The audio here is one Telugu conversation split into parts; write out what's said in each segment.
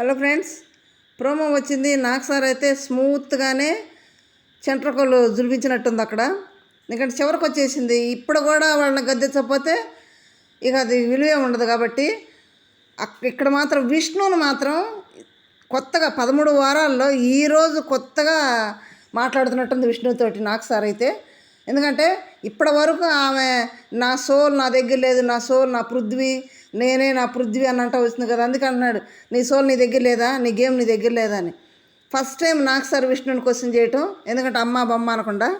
హలో ఫ్రెండ్స్ ప్రోమో వచ్చింది. నాకు సార్ అయితే స్మూత్గానే చెంట్రకోలు జులిపించినట్టుంది అక్కడ. ఎందుకంటే చివరికి వచ్చేసింది. ఇప్పుడు కూడా వాళ్ళని గద్దెచ్చకపోతే ఇక అది విలువే ఉండదు కాబట్టి ఇక్కడ మాత్రం విష్ణువుని మాత్రం కొత్తగా పదమూడు వారాల్లో ఈరోజు కొత్తగా మాట్లాడుతున్నట్టుంది విష్ణుతోటి నాకు సార్ అయితే. ఎందుకంటే ఇప్పటి వరకు ఆమె నా సోల్ నా దగ్గర లేదు నా సోల్ నా పృథ్వీ నేనే నా పృథ్వీ అని అంటా వచ్చింది కదా అందుకే అంటున్నాడు నీ సోల్ నీ దగ్గర లేదా? నీ గేమ్ నీ దగ్గర లేదా? అని. ఫస్ట్ టైం నాకు సార్ విష్ణుని క్వశ్చన్ చేయటం ఎందుకంటే అమ్మ బొమ్మ అనకుండా.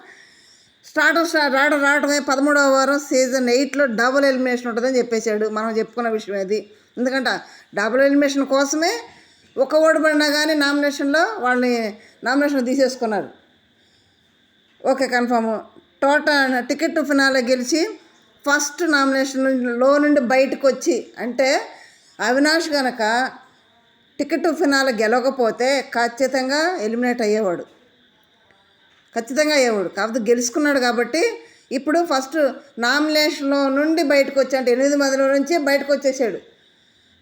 స్టార్టర్ స్టార్ట్ రావడం రావడమే పదమూడవ వారం సీజన్ ఎయిట్లో డబుల్ ఎలిమినేషన్ ఉంటుందని చెప్పేశాడు మనం చెప్పుకున్న విషయం అది. ఎందుకంటే డబుల్ ఎలిమినేషన్ కోసమే ఒక ఓడిపడినా కానీ నామినేషన్లో వాళ్ళని నామినేషన్ తీసేసుకున్నారు. Okay confirm total ticket finale గెలిచి ఫస్ట్ నామినేషన్లో నుండి బయటకు వచ్చి అంటే అవినాష్ గనక టికెట్ ఫినాల గెలవకపోతే ఖచ్చితంగా ఎలిమినేట్ అయ్యేవాడు. ఖచ్చితంగా అయ్యేవాడు. కాకపోతే గెలుచుకున్నాడు కాబట్టి ఇప్పుడు ఫస్ట్ నామినేషన్లో నుండి బయటకు వచ్చి అంటే ఎనిమిది మందిలో నుంచి బయటకు వచ్చేసాడు.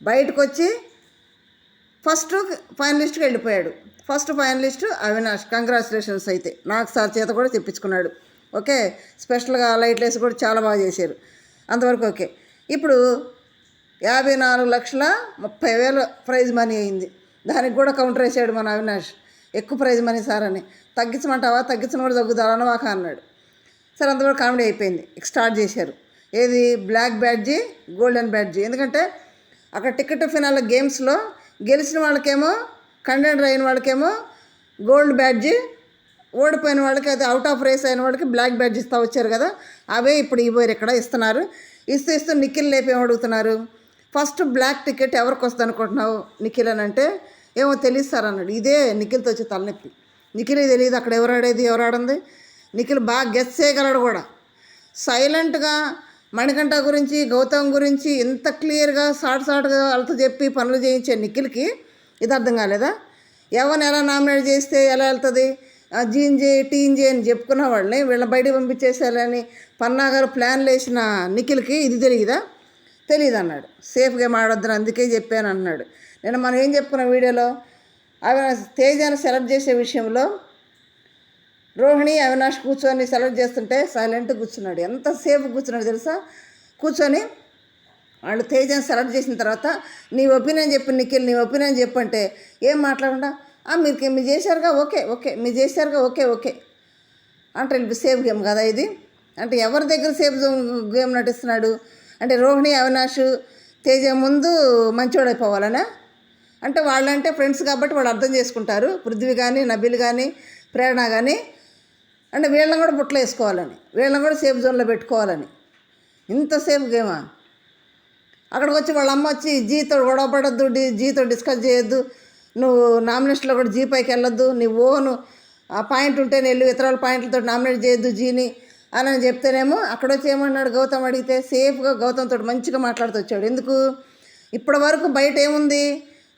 బయటకు వచ్చి ఫస్ట్ ఫైనలిస్ట్కి వెళ్ళిపోయాడు. First finalist Avinash. కంగ్రాచులేషన్స్ అయితే. నాకు సార్ చేత కూడా తెప్పించుకున్నాడు ఓకే? స్పెషల్గా లైట్లు వేసి కూడా చాలా బాగా చేశారు. అంతవరకు ఓకే. ఇప్పుడు యాభై నాలుగు లక్షల ముప్పై వేల ప్రైజ్ మనీ అయింది. దానికి కూడా కౌంటర్ వేసాడు మన అవినాష్. ఎక్కువ ప్రైజ్ మనీ సార్ అని. తగ్గించమంటావా? తగ్గించిన కూడా తగ్గుదా అనవాక అన్నాడు. సరే అంతవరకు కామెడీ అయిపోయింది. స్టార్ట్ చేశారు. ఏది? Black badge golden badge. ఎందుకంటే అక్కడ టికెట్ ఫినాల్ గేమ్స్లో గెలిచిన వాళ్ళకేమో కంటెంటర్ అయిన వాళ్ళకేమో గోల్డ్ బ్యాడ్జీ ఓడిపోయిన వాళ్ళకి అది అవుట్ ఆఫ్ రేస్ అయిన వాళ్ళకి బ్లాక్ బ్యాడ్జ్ ఇస్తూ వచ్చారు కదా అవే ఇప్పుడు ఇవ్వరు ఇక్కడ ఇస్తున్నారు. ఇస్తూ ఇస్తూ నిఖిల్ లేపి అడుగుతున్నారు? ఫస్ట్ బ్లాక్ టికెట్ ఎవరికి వస్తుంది అనుకుంటున్నావు నిఖిల్ అని అంటే ఏమో తెలియదు సార్ అన్నాడు. ఇదే నిఖిల్తో వచ్చే తలనొప్పి. నిఖిల్ తెలియదు అక్కడ ఎవరు ఆడేది ఎవరు ఆడింది. నిఖిల్ బాగా గెస్ చేయగలడు కూడా. సైలెంట్గా మణికంఠ గురించి గౌతమ్ గురించి ఇంత క్లియర్గా షార్ట్ షార్ట్గా వాళ్ళతో చెప్పి పనులు చేయించే నిఖిల్కి ఇది అర్థం కాలేదా? ఎవరిని ఎలా నామినేట్ చేస్తే ఎలా వెళ్తుంది? ఆ జీన్ జే టీన్ అని చెప్పుకున్న వాళ్ళని వీళ్ళని బయటికి పంపించేసేయాలని పన్నాగారు ప్లాన్లు వేసిన నిఖిల్కి ఇది తెలియదా తెలియదు అన్నాడు సేఫ్గా మాడొద్దని అందుకే చెప్పాను అన్నాడు. నేను మనం ఏం చెప్పుకున్నాం వీడియోలో? అవి తేజాన్ని సెలెక్ట్ చేసే విషయంలో రోహిణి అవినాష్ కూర్చొని సెలెక్ట్ చేస్తుంటే సైలెంట్ కూర్చున్నాడు. ఎంత సేఫ్ కూర్చున్నాడు తెలుసా? కూర్చొని వాళ్ళు తేజాన్ని సెలెక్ట్ చేసిన తర్వాత నీ ఒపీనియన్ చెప్పు నిఖిల్ నీ ఒపీనియన్ చెప్పంటే ఏం మాట్లాడకుండా మీరు మీరు చేశారుగా? Okay okay. మీరు చేశారుగా? Okay okay. అంటే సేఫ్ గేమ్ కదా ఇది? అంటే ఎవరి దగ్గర సేఫ్ జోన్ గేమ్ నటిస్తున్నాడు? అంటే రోహిణి అవినాష్ తేజ ముందు మంచోడైపోవాలనా అంటే వాళ్ళంటే ఫ్రెండ్స్ కాబట్టి వాళ్ళు అర్థం చేసుకుంటారు. పృథ్వీ కానీ నబీల్ కానీ ప్రేరణ కానీ అంటే వీళ్ళని కూడా బుట్టలు వేసుకోవాలని. వీళ్ళని కూడా సేఫ్ జోన్లో పెట్టుకోవాలని. ఇంత సేఫ్ గేమా? అక్కడికి వచ్చి వాళ్ళ అమ్మ వచ్చి జీతో గొడవ పడద్దు జీతో డిస్కస్ చేయొద్దు నువ్వు నామినేషన్లో కూడా జీ పైకి వెళ్ళొద్దు నీ ఓను ఆ పాయింట్ ఉంటే వెళ్ళు ఇతరుల పాయింట్లతో నామినేట్ చేయొద్దు జీని అని అని చెప్తేనేమో అక్కడ వచ్చి ఏమన్నాడు గౌతమ్ అడిగితే సేఫ్గా గౌతమ్తో మంచిగా మాట్లాడుతూ వచ్చాడు. ఎందుకు? ఇప్పటి వరకు బయట ఏముంది?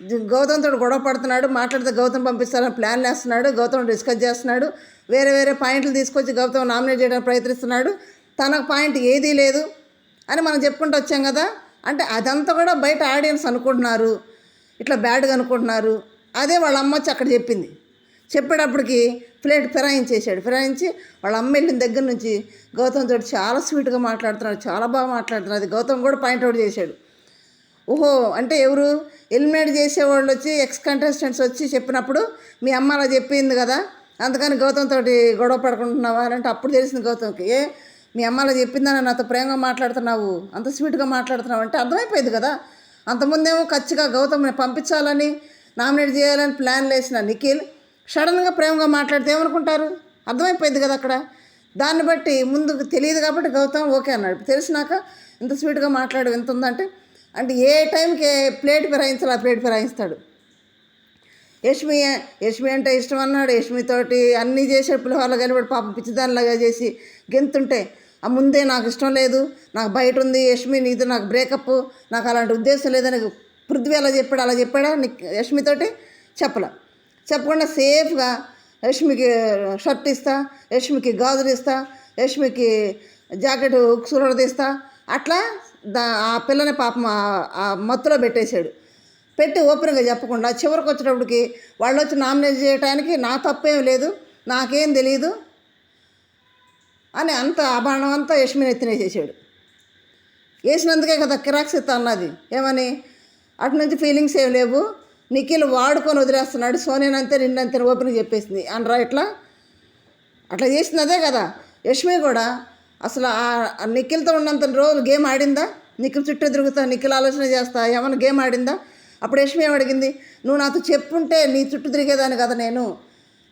గౌతమ్తో గౌతమ్ తోటి గొడవ పడుతున్నాడు మాట్లాడితే గౌతమ్ పంపిస్తారని ప్లాన్ వేస్తున్నాడు గౌతమ్ డిస్కస్ చేస్తున్నాడు వేరే వేరే పాయింట్లు తీసుకొచ్చి గౌతమ్ నామినేట్ చేయడానికి ప్రయత్నిస్తున్నాడు తనకు పాయింట్ ఏదీ లేదు అని మనం చెప్పుకుంటూ వచ్చాం కదా? అంటే అదంతా కూడా బయట ఆడియన్స్ అనుకుంటున్నారు ఇట్లా బ్యాడ్గా అనుకుంటున్నారు. అదే వాళ్ళ అమ్మ వచ్చి అక్కడ చెప్పింది. చెప్పేటప్పటికి ప్లేట్ ఫిరాయించేశాడు. ఫిరాయించి వాళ్ళ అమ్మ వెళ్ళిన దగ్గర నుంచి గౌతమ్ తోటి చాలా స్వీట్గా మాట్లాడుతున్నాడు చాలా బాగా మాట్లాడుతున్నాడు అది గౌతమ్ కూడా పాయింట్అవుట్ చేశాడు. ఓహో అంటే ఎవరు? ఎలిమినేట్ చేసేవాళ్ళు వచ్చి ఎక్స్ కంటెస్టెంట్స్ వచ్చి చెప్పినప్పుడు మీ అమ్మ అలా చెప్పింది కదా అందుకని గౌతమ్ తోటి గొడవ పడుకుంటున్నావా అని అంటే అప్పుడు తెలిసింది గౌతమ్కి. ఏ మీ అమ్మ అలా చెప్పిందని నాతో ప్రేమగా మాట్లాడుతున్నావు అంత స్వీట్గా మాట్లాడుతున్నావు అంటే అర్థమైపోయింది కదా. అంతకుముందేమో ఖచ్చితంగా గౌతమ్ని పంపించాలని నామినేట్ చేయాలని ప్లాన్ వేసిన నిఖిల్ సడన్గా ప్రేమగా మాట్లాడితే ఏమనుకుంటారు? అర్థమైపోయింది కదా అక్కడ. దాన్ని బట్టి ముందుకు తెలియదు కాబట్టి గౌతమ్ ఓకే అన్నాడు. తెలిసినాక ఇంత స్వీట్గా మాట్లాడు ఎంత ఉందంటే అంటే ఏ టైంకి ప్లేట్ ఫిరాయించాలి ఆ ప్లేట్ ఫిరాయిస్తాడు. యష్మి యష్మి అంటే ఇష్టం అన్నాడు. యష్మితోటి అన్నీ చేసే పిల్లవాళ్ళు కలిపి పాపం పిచ్చిదానిలాగా చేసి గెంతుంటే ఆ ముందే నాకు ఇష్టం లేదు నాకు బయట ఉంది యష్మి నీతో నాకు బ్రేకప్ నాకు అలాంటి ఉద్దేశం లేదని పృథ్వీ అలా చెప్పాడు అలా చెప్పాడా? నీకు యష్మితోటి చెప్పలే. చెప్పకుండా సేఫ్గా యష్మికి షర్ట్ ఇస్తా యష్మికి గాజులు ఇస్తా యష్మికి జాకెట్ ఉక్సులో తీస్తా. అట్లా దా ఆ పిల్లని పాపం మత్తులో పెట్టేశాడు. పెట్టి ఓపెన్గా చెప్పకుండా చివరికి వచ్చేటప్పటికి వాళ్ళు వచ్చి నామినేట్ చేయడానికి నా తప్పేం లేదు నాకేం తెలియదు అని అంత అభాండం అంతా యష్మిని ఎత్తినేసేసాడు. వేసినందుకే కదా కిరాక్స్ ఇస్తా అన్నది. ఏమని? అటు నుంచి ఫీలింగ్స్ ఏం లేవు. నిఖిల్ వాడుకొని వదిలేస్తున్నాడు. సోనేనంతే నిన్నంతే ఓపెన్ చెప్పేసింది. అనరా ఇట్లా? అట్లా చేసింది అదే కదా. యష్మి కూడా అసలు ఆ- నిఖిల్తో ఉన్నంత రోజు గేమ్ ఆడిందా? నిఖిల్ చుట్టూ తిరుగుతా నిఖిల్ ఆలోచన చేస్తా ఏమైనా గేమ్ ఆడిందా? అప్పుడు యష్మి ఏమడిగింది అడిగింది? నువ్వు నాతో చెప్పుంటే నీ చుట్టూ తిరిగేదాన్ని కదా నేను.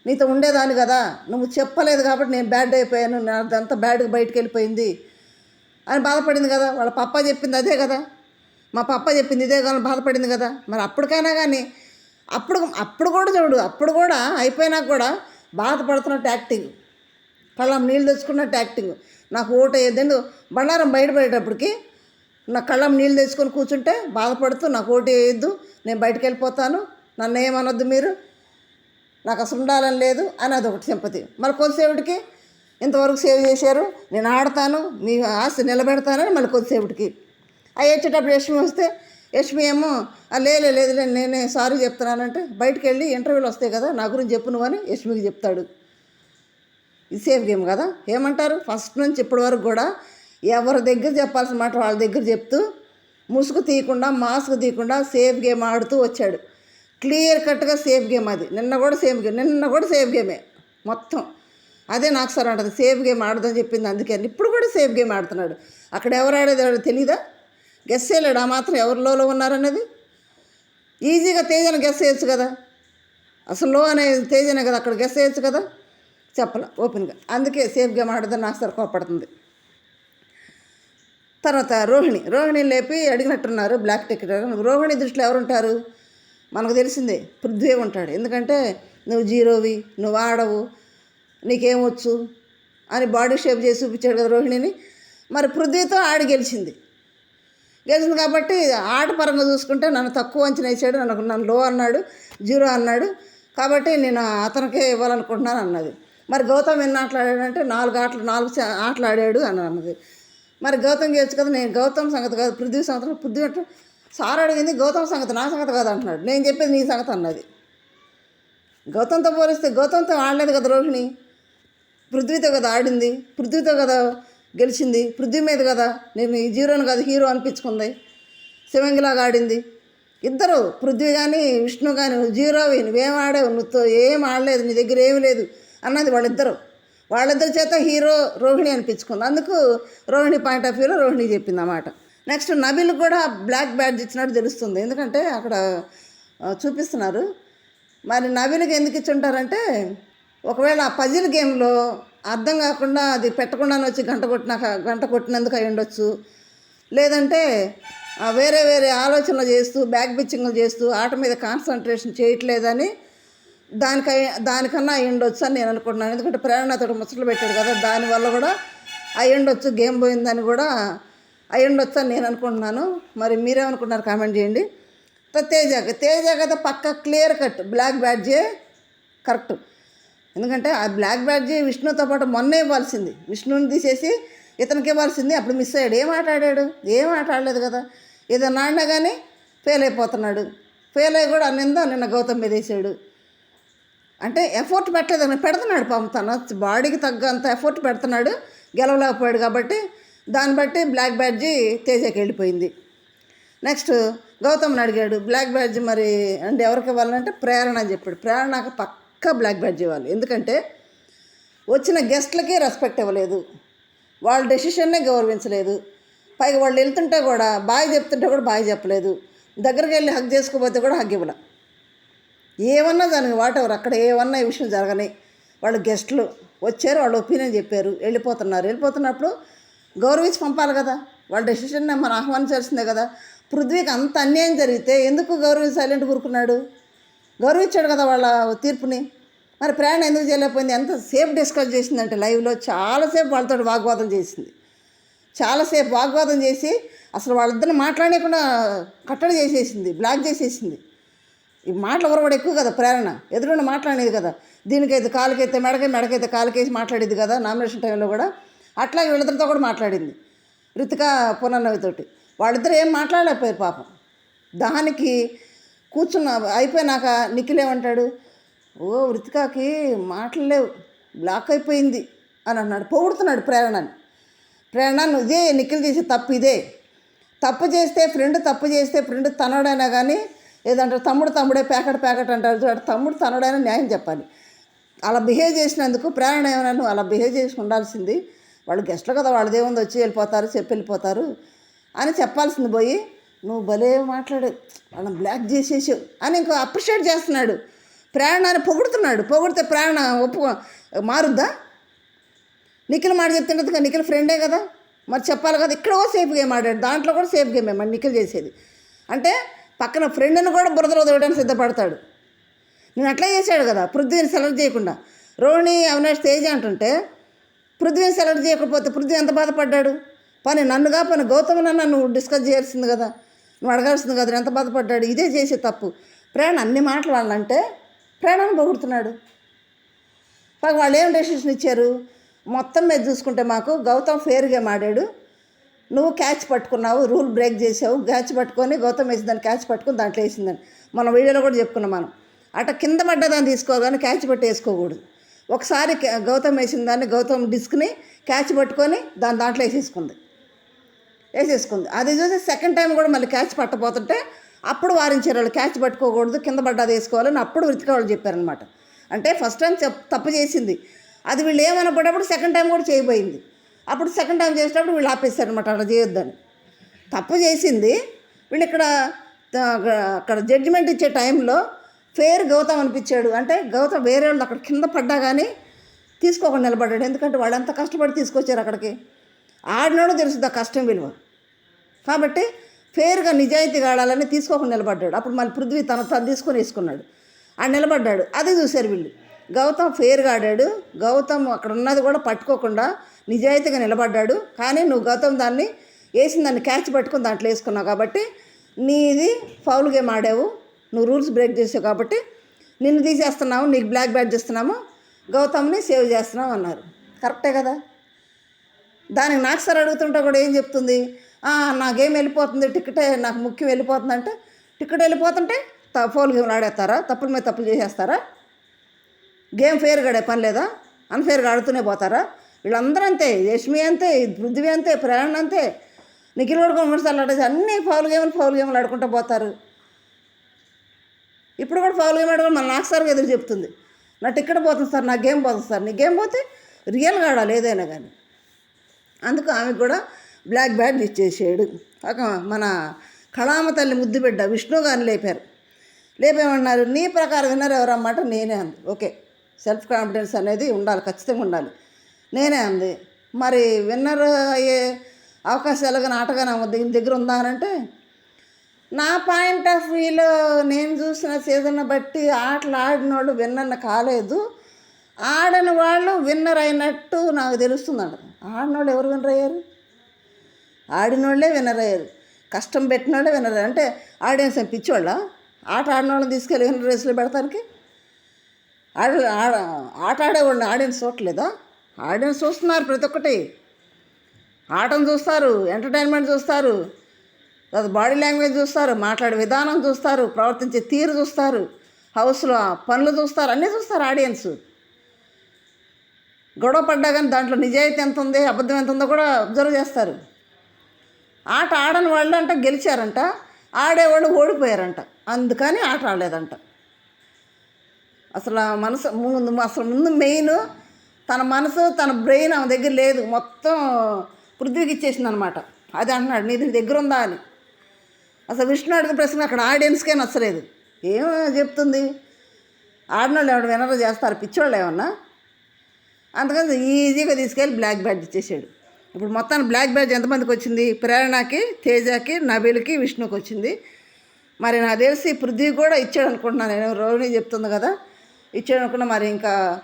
నీతో ఉండేదాన్ని కదా. నువ్వు చెప్పలేదు కాబట్టి నేను బ్యాడ్ అయిపోయాను. నాదంతా బ్యాడ్గా బయటకు వెళ్ళిపోయింది. అని బాధపడింది కదా. వాళ్ళ పప్ప చెప్పింది అదే కదా. మా పప్ప చెప్పింది ఇదే కానీ బాధపడింది కదా. మరి అప్పటికైనా కానీ అప్పుడు అప్పుడు కూడా చూడు అప్పుడు కూడా అయిపోయినా కూడా బాధపడుతున్నట్టు యాక్టింగ్ కళ్ళం నీళ్ళు తెచ్చుకున్నట్టు యాక్టింగ్ నాకు ఓటు వేయద్దు బండారం బయటపడేటప్పటికి నా కళ్ళం నీళ్ళు తెచ్చుకొని కూర్చుంటే బాధపడుతూ నాకు ఓటు వేయద్దు నేను బయటకు వెళ్ళిపోతాను నన్ను ఏమనొద్దు మీరు నాకు అసలు ఉండాలని లేదు అని అదొకటి సింపతి. మరి కొద్దిసేపటికి ఇంతవరకు సేవ్ చేశారు నేను ఆడతాను మీ ఆస్తి నిలబెడతానని మళ్ళీ కొద్దిసేపటికి. అవి వచ్చేటప్పుడు యష్మి వస్తే యష్మి ఏమో లేలే లేదు లేదు, నేనే సారీ చెప్తున్నానంటే బయటకు వెళ్ళి ఇంటర్వ్యూలు వస్తాయి కదా నా గురించి చెప్పు నువ్వని అని యష్మికి చెప్తాడు. ఇది సేఫ్ గేమ్ కదా. ఏమంటారు? ఫస్ట్ నుంచి ఇప్పటి వరకు కూడా ఎవరి దగ్గర చెప్పాల్సిన మాట వాళ్ళ దగ్గర చెప్తూ ముసుగు తీయకుండా మాస్క్ తీయకుండా సేఫ్ గేమ్ ఆడుతూ వచ్చాడు. క్లియర్ కట్గా సేఫ్ గేమ్ అది. నిన్న కూడా సేఫ్ గేమ్ నిన్న కూడా సేఫ్ గేమే మొత్తం. అదే నాకు సార్ అంటది సేఫ్ గేమ్ ఆడదని చెప్పింది అందుకే ఇప్పుడు కూడా సేఫ్ గేమ్ ఆడుతున్నాడు. అక్కడ ఎవరు ఆడేది తెలియదా తెలీదా? గెస్ చేయలేడు ఆ మాత్రం ఎవరిలో ఉన్నారనేది ఈజీగా తేజను గెస్ చేయొచ్చు కదా. అసలు లో అనే తేజనే కదా అక్కడ గెస్ చేయొచ్చు కదా. చెప్పలే ఓపెన్గా. అందుకే సేఫ్ గేమ్ ఆడదని నాకు సార్ కోపడుతుంది తర్వాత రోహిణి. రోహిణి లేపి అడిగినట్టున్నారు బ్లాక్ టికెట్ రోహిణి దృష్టిలో ఎవరుంటారు? మనకు తెలిసిందే పృథ్వీ ఉంటాడు. ఎందుకంటే నువ్వు జీరోవి నువ్వు ఆడవు నీకేమొచ్చు అని బాడీ షేప్ చేసి చూపించాడు కదా రోహిణిని. మరి పృథ్వీతో ఆడి గెలిచింది. గెలిచింది కాబట్టి ఆట పరంగా చూసుకుంటే నన్ను తక్కువ అంచనా వేసాడు నన్ను నన్ను లో అన్నాడు జీరో అన్నాడు. కాబట్టి నేను అతనికే ఇవ్వాలనుకుంటున్నాను అన్నది. మరి గౌతమ్ ఎన్ని ఆటలు ఆడాడంటే నాలుగు ఆటలు నాలుగు ఆటలు ఆడాడు అని అన్నది. మరి గౌతమ్ చేయొచ్చు కదా నేను గౌతమ్ సంగతి కాదు పృథ్వీ సంగతి పృథ్వీ అంటే సార్ అడిగింది గౌతమ్ సంగతి నా సంగతి కాదు అంటున్నాడు. నేను చెప్పేది నీ సంగతి అన్నది. గౌతమ్తో పోలిస్తే గౌతమ్తో ఆడలేదు కదా రోహిణి? పృథ్వీతో కదా ఆడింది? పృథ్వీతో కదా గెలిచింది. పృథ్వీ మీద కదా. నేను ఈ జీరోని కాదు హీరో అనిపించుకుంది. శివంగిలాగా ఆడింది. ఇద్దరు పృథ్వీ కానీ విష్ణు కానీ జీరో జీరోవి నువ్వేం ఆడావు? నువ్వుతో ఏం ఆడలేదు నీ దగ్గర ఏమీ లేదు అన్నది వాళ్ళిద్దరు. వాళ్ళిద్దరి చేత హీరో రోహిణి అనిపించుకుంది. అందుకు రోహిణి పాయింట్ ఆఫ్ వ్యూలో రోహిణి చెప్పింది అన్నమాట నెక్స్ట్ నబిల్ కూడా బ్లాక్ బ్యాడ్జ్ ఇచ్చినట్టు తెలుస్తుంది. ఎందుకంటే అక్కడ చూపిస్తున్నారు. మరి నబిల్కి ఎందుకు ఇచ్చుంటారంటే ఒకవేళ ఆ పజిల్ గేమ్లో అర్థం కాకుండా అది పెట్టకుండానే వచ్చి గంట కొట్టినాక గంట కొట్టినందుకు అయి ఉండొచ్చు. లేదంటే వేరే వేరే ఆలోచనలు చేస్తూ బ్యాక్ బిచ్చింగ్లు చేస్తూ ఆట మీద కాన్సన్ట్రేషన్ చేయట్లేదని దానికై దానికన్నా అయి ఉండొచ్చు అని నేను అనుకుంటున్నాను. ఎందుకంటే ప్రేరణతో ముచ్చట్లు పెట్టాడు కదా దానివల్ల కూడా అయి ఉండొచ్చు గేమ్ పోయిందని కూడా అయి ఉండొచ్చు అని నేను అనుకుంటున్నాను. మరి మీరేమనుకుంటున్నారు కామెంట్ చేయండి. త- తేజ అయితే పక్క క్లియర్ కట్ బ్లాక్ బ్యాడ్జే కరెక్ట్ ఎందుకంటే ఆ బ్లాక్ బ్యాడ్జీ విష్ణుతో పాటు మొన్నే ఇవ్వాల్సింది. విష్ణుని తీసేసి ఇతనికి ఇవ్వాల్సింది. అప్పుడు మిస్ అయ్యాడు. ఏం ఆట ఆడాడు ఏం ఆట ఆడలేదు కదా. ఏదన్నా ఆడినా కానీ ఫెయిల్ అయిపోతున్నాడు. ఫెయిల్ అయ్యి కూడా నింద నిన్న గౌతమ్ మీద వేసాడు. అంటే ఎఫర్ట్ పెట్టలేదు పెడుతున్నాడు పాపం తన. బాడీకి తగ్గంత ఎఫర్ట్ పెడుతున్నాడు. గెలవలేకపోయాడు కాబట్టి దాన్ని బట్టి బ్లాక్ బ్యాడ్జీ తేజకి వెళ్ళిపోయింది. నెక్స్ట్ గౌతమ్ని అడిగాడు. బ్లాక్ బ్యాడ్జ్ మరి అంటే ఎవరికి ఇవ్వాలంటే ప్రేరణ అని చెప్పాడు. ప్రేరణకు పక్క బ్లాక్ బ్యాడ్జ్ చేయాలి ఎందుకంటే వచ్చిన గెస్ట్లకే రెస్పెక్ట్ ఇవ్వలేదు. వాళ్ళ డెసిషన్నే గౌరవించలేదు. పైగా వాళ్ళు వెళ్తుంటే కూడా బాయ్ చెప్తుంటే కూడా బాయ్ చెప్పలేదు. దగ్గరికి వెళ్ళి హగ్ చేసుకోకపోతే కూడా హగ్ ఇవ్వలే. ఏమన్నా దానికి వాటెవర్ అక్కడ ఏమన్నా ఈ విషయం జరగని వాళ్ళు గెస్ట్లు వచ్చారు వాళ్ళు ఒపీనియన్ చెప్పారు వెళ్ళిపోతున్నారు. వెళ్ళిపోతున్నప్పుడు గౌరవించి పంపాలి కదా. వాళ్ళ డెసిషన్ మనం ఆహ్వానించాల్సిందే కదా. పృథ్వీకి అంత అన్యాయం జరిగితే ఎందుకు గౌరవించి సైలెంట్ కూరుకున్నాడు గౌరవించాడు కదా వాళ్ళ తీర్పుని. మరి ప్రయాణం ఎందుకు చేయలేకపోయింది? ఎంత సేఫ్ డిస్కస్ చేసిందంటే లైవ్లో చాలాసేపు వాళ్ళతో వాగ్వాదం చేసింది. చాలాసేపు వాగ్వాదం చేసి అసలు వాళ్ళిద్దరిని మాట్లాడకుండా కట్టడి చేసేసింది బ్లాక్ చేసేసింది. ఈ మాటలు ఎవరు కూడా ఎక్కువ కదా ప్రేరణ ఎదురుండి మాట్లాడేది కదా. దీనికైతే కాలుకైతే మెడకై మెడకైతే కాలుకేసి మాట్లాడేది కదా నామినేషన్ టైంలో కూడా. అట్లాగే వీళ్ళిద్దరితో కూడా మాట్లాడింది రితిక పునర్నవితోటి వాళ్ళిద్దరు ఏం మాట్లాడలేకపోయారు పాపం. దానికి కూర్చున్నా అయిపోయినాక నిఖిల్ ఏమంటాడు ఓ వృతికాకి మాటలు లేవు బ్లాక్ అయిపోయింది అని అన్నాడు. పొగుడుతున్నాడు ప్రేరణని. ప్రేరణ నువ్వు ఇదే నిఖిల్ చేసే తప్పు ఇదే. తప్పు చేస్తే ఫ్రెండ్ తప్పు చేస్తే ఫ్రెండ్ తనడైనా కానీ ఏదంటారు తమ్ముడు తమ్ముడే ప్యాకెట్ ప్యాకెట్ అంటారు చూడ తమ్ముడు తనడైనా న్యాయం చెప్పాలి. అలా బిహేవ్ చేసినందుకు ప్రేరణ ఏమైనా నువ్వు అలా బిహేవ్ చేసి ఉండాల్సింది. వాళ్ళు గెస్ట్లు కదా వాళ్ళదేముంది వచ్చి వెళ్ళిపోతారు చెప్పి వెళ్ళిపోతారు అని చెప్పాల్సింది పోయి నువ్వు భలే మాట్లాడు వాళ్ళని బ్లాక్ చేసేసావు అని ఇంకో అప్రిషియేట్ చేస్తున్నాడు. ప్రాణాన్ని పొగుడుతున్నాడు. పొగిడితే ప్రాణ ఒప్పు మారుద్దా? నిఖిల్ మాట చెప్తుండదుగా నిఖిల్ ఫ్రెండే కదా? మరి చెప్పాలి కదా ఇక్కడ కూడా సేఫ్ గేమ్ ఆడాడు. దాంట్లో కూడా సేఫ్ గేమే మరి నిఖిల్ చేసేది. అంటే పక్కన ఫ్రెండ్ని కూడా బురదలో వదలడానికి సిద్ధపడతాడు. నేను అట్లా చేశాడు కదా పృథ్వీని సెలెక్ట్ చేయకుండా. రోహిణి అవినాష్ తేజ అంటుంటే పృథ్వీని సెలెక్ట్ చేయకపోతే పృథ్వీ ఎంత బాధపడ్డాడు? పని నన్నుగా పని గౌతమ్ నన్ను డిస్కస్ చేయాల్సింది కదా. నువ్వు అడగాల్సింది కాదు ఎంత బాధపడ్డాడు? ఇదే చేసే తప్పు. ప్రేణ అన్ని మాటలు వాళ్ళంటే ప్రేరణను పొగుడుతున్నాడు. పాపం వాళ్ళు ఏం డెసిషన్ ఇచ్చారు? మొత్తం మీద చూసుకుంటే మాకు గౌతమ్ ఫేర్గా మాడాడు. నువ్వు క్యాచ్ పట్టుకున్నావు రూల్ బ్రేక్ చేసావు క్యాచ్ పట్టుకొని గౌతమ్ వేసిన దాన్ని క్యాచ్ పట్టుకొని దాంట్లో వేసిందని. మన వీడియోలో కూడా చెప్పుకున్నాం మనం. అట కింద పడ్డ దాన్ని తీసుకోగానే క్యాచ్ పట్టి వేసుకోకూడదు. ఒకసారి గౌతమ్ వేసిన దాన్ని గౌతమ్ డిస్క్ని క్యాచ్ పట్టుకొని దాని దాంట్లో వేసేసుకుంది. వేసేసుకుంది. అది చూసి సెకండ్ టైం కూడా మళ్ళీ క్యాచ్ పట్టపోతుంటే అప్పుడు వారించారు వాళ్ళు. క్యాచ్ పట్టుకోకూడదు కింద పడ్డది వేసుకోవాలని అప్పుడు వృత్తిక వాళ్ళు చెప్పారనమాట అంటే ఫస్ట్ టైం తప్పు చేసింది. అది వీళ్ళు ఏమనుకున్నప్పుడు సెకండ్ టైం కూడా చేయబోయింది. అప్పుడు సెకండ్ టైం చేసేటప్పుడు వీళ్ళు ఆపేశారనమాట అలా చేయొద్దని. తప్పు చేసింది. వీళ్ళు ఇక్కడ అక్కడ జడ్జిమెంట్ ఇచ్చే టైంలో ఫేర్ గౌతమ్ అనిపించాడు. అంటే గౌతమ్ వేరే వాళ్ళు అక్కడ కింద పడ్డా కానీ తీసుకోకుండా నిలబడ్డాడు. ఎందుకంటే వాళ్ళు ఎంత కష్టపడి తీసుకొచ్చారు అక్కడికి. ఆడినోడు తెలుస్తుంది ఆ కష్టం విలువ. కాబట్టి ఫేర్గా నిజాయితీగా ఆడాలని తీసుకోకుండా నిలబడ్డాడు. అప్పుడు మళ్ళీ పృథ్వీ తన తను తీసుకొని వేసుకున్నాడు. ఆడు నిలబడ్డాడు. అది చూశారు వీళ్ళు. గౌతమ్ ఫేర్గా ఆడాడు. గౌతమ్ అక్కడ ఉన్నది కూడా పట్టుకోకుండా నిజాయితీగా నిలబడ్డాడు. కానీ నువ్వు గౌతమ్ దాన్ని వేసిన దాన్ని క్యాచ్ పట్టుకొని దాంట్లో వేసుకున్నావు కాబట్టి నీది ఫౌల్ గేమ్ ఆడావు. నువ్వు రూల్స్ బ్రేక్ చేసావు కాబట్టి నిన్ను తీసేస్తున్నాము నీకు బ్లాక్ బ్యాట్ చేస్తున్నాము గౌతమ్ని సేవ్ చేస్తున్నాం అన్నారు. కరెక్టే కదా? దానికి నాకు సార్ అడుగుతుంటే కూడా ఏం చెప్తుంది? నాకేం వెళ్ళిపోతుంది? టికెటే నాకు ముఖ్యం వెళ్ళిపోతుంది అంటే టికెట్ వెళ్ళిపోతుంటే త- ఫోన్ గేమ్లు ఆడేస్తారా? తప్పుల మీద తప్పులు చేసేస్తారా? గేమ్ ఫేర్గా ఆడే పని లేదా? అన్ఫేర్గా ఆడుతూనే పోతారా? వీళ్ళందరూ అంతే యష్మి అంతే పృథ్వీ అంతే ప్రేరణ అంతే. నిఖిల్ కూడా కొన్ని ఆడేసి అన్ని ఫౌల్ గేమ్లు ఫౌల్ గేమ్లు ఆడుకుంటూ పోతారు. ఇప్పుడు కూడా ఫౌల్ గేమ్ ఆడడం మళ్ళీ నాకు సార్ ఎదురు చెప్తుంది. నా టికెట్ పోతుంది సార్ నా గేమ్ పోతుంది సార్. నీ గేమ్ పోతే రియల్గా ఆడాలి ఏదైనా కానీ. అందుకు ఆమెకు కూడా బ్లాక్ బ్యాడ్ ఇచ్చేసాడు. ఒక మన కళామ తల్లి ముద్దు బిడ్డ విష్ణు గారిని లేపారు. లేపేమన్నారు నీ ప్రకారం విన్నర్ ఎవరమ్మాట నేనే అంది. ఓకే సెల్ఫ్ కాన్ఫిడెన్స్ అనేది ఉండాలి ఖచ్చితంగా ఉండాలి. నేనే అంది. మరి విన్నర్ అయ్యే అవకాశాలు కానీ ఆటగా దీని దగ్గర ఉందా? అని అంటే నా పాయింట్ ఆఫ్ వ్యూలో నేను చూసిన సీజన్ బట్టి ఆటలు ఆడిన వాళ్ళు విన్నర్ కాలేదు. ఆడని వాళ్ళు విన్నర్ అయినట్టు నాకు తెలుస్తుందంట. ఆడిన వాళ్ళు ఎవరు విన్నర్ అయ్యారు? ఆడిన వాళ్ళే విన్నర్ అయ్యారు. కష్టం పెట్టిన వాళ్ళే విన్నర్ అయ్యారు. అంటే ఆడియన్స్ అని పిచ్చోళ్ళ ఆట ఆడిన వాళ్ళని తీసుకెళ్ళి విన్నర్ రేసులో పెడతానికి? ఆడ ఆడ ఆట ఆడేవాళ్ళని ఆడియన్స్ చూడలేదా ఆడియన్స్ చూస్తున్నారు ప్రతి ఒక్కటి. ఆటను చూస్తారు ఎంటర్టైన్మెంట్ చూస్తారు అది బాడీ లాంగ్వేజ్ చూస్తారు మాట్లాడే విధానం చూస్తారు ప్రవర్తించే తీరు చూస్తారు హౌస్లో పనులు చూస్తారు అన్నీ చూస్తారు ఆడియన్స్. గొడవ పడ్డా కానీ దాంట్లో నిజాయితీ ఎంత ఉంది అబద్ధం ఎంత ఉందో కూడా అబ్జర్వ్ చేస్తారు. ఆట ఆడని వాళ్ళు అంట గెలిచారంట ఆడేవాళ్ళు ఓడిపోయారంట. అందుకని ఆట ఆడలేదంట. అసలు మనసు ముందు అసలు ముందు మెయిన్ తన మనసు తన బ్రెయిన్ ఆమె దగ్గర లేదు. మొత్తం పృథ్వీకి ఇచ్చేసింది అనమాట అది అంటున్నాడు నీ దగ్గర ఉందా? అని. అసలు విష్ణు అడిగిన ప్రశ్న అక్కడ ఆడియన్స్కే నచ్చలేదు. ఏం చెప్తుంది? ఆడినోళ్ళు ఏమైనా వినరు చేస్తారు. పిచ్చోళ్ళు ఏమన్నా? అందుకని ఈజీగా తీసుకెళ్ళి బ్లాక్ బ్యాడ్జ్ ఇచ్చేసాడు. ఇప్పుడు మొత్తాన్ని బ్లాక్ బ్యాడ్జ్ ఎంతమందికి వచ్చింది? ప్రేరణకి తేజకి నబీల్కి విష్ణుకి వచ్చింది. మరి నాకు తెలిసి పృథ్వీ కూడా ఇచ్చాడు అనుకుంటున్నాను నేను. రోహిణి చెప్తుంది కదా? ఇచ్చాడు అనుకున్నా మరి ఇంకా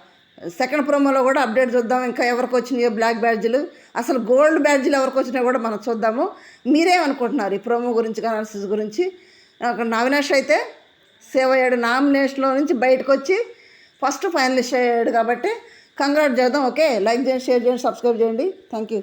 సెకండ్ ప్రోమోలో కూడా అప్డేట్ చూద్దాం. ఇంకా ఎవరికి వచ్చినాయో బ్లాక్ బ్యాడ్జ్లు? అసలు గోల్డ్ బ్యాడ్జ్లు ఎవరికి వచ్చినాయో కూడా మనం చూద్దాము. మీరేమనుకుంటున్నారు ఈ ప్రోమో గురించి అనాలిసిస్ గురించి? అవినాష్ అయితే సేవ్ అయ్యాడు. నామినేషన్లో నుంచి బయటకు వచ్చి ఫస్ట్ ఫైనలిస్ట్ అయ్యాడు కాబట్టి కంగ్రాట్ చేద్దాం ఓకే? లైక్ చేయండి షేర్ చేయండి సబ్స్క్రైబ్ చేయండి. Thank you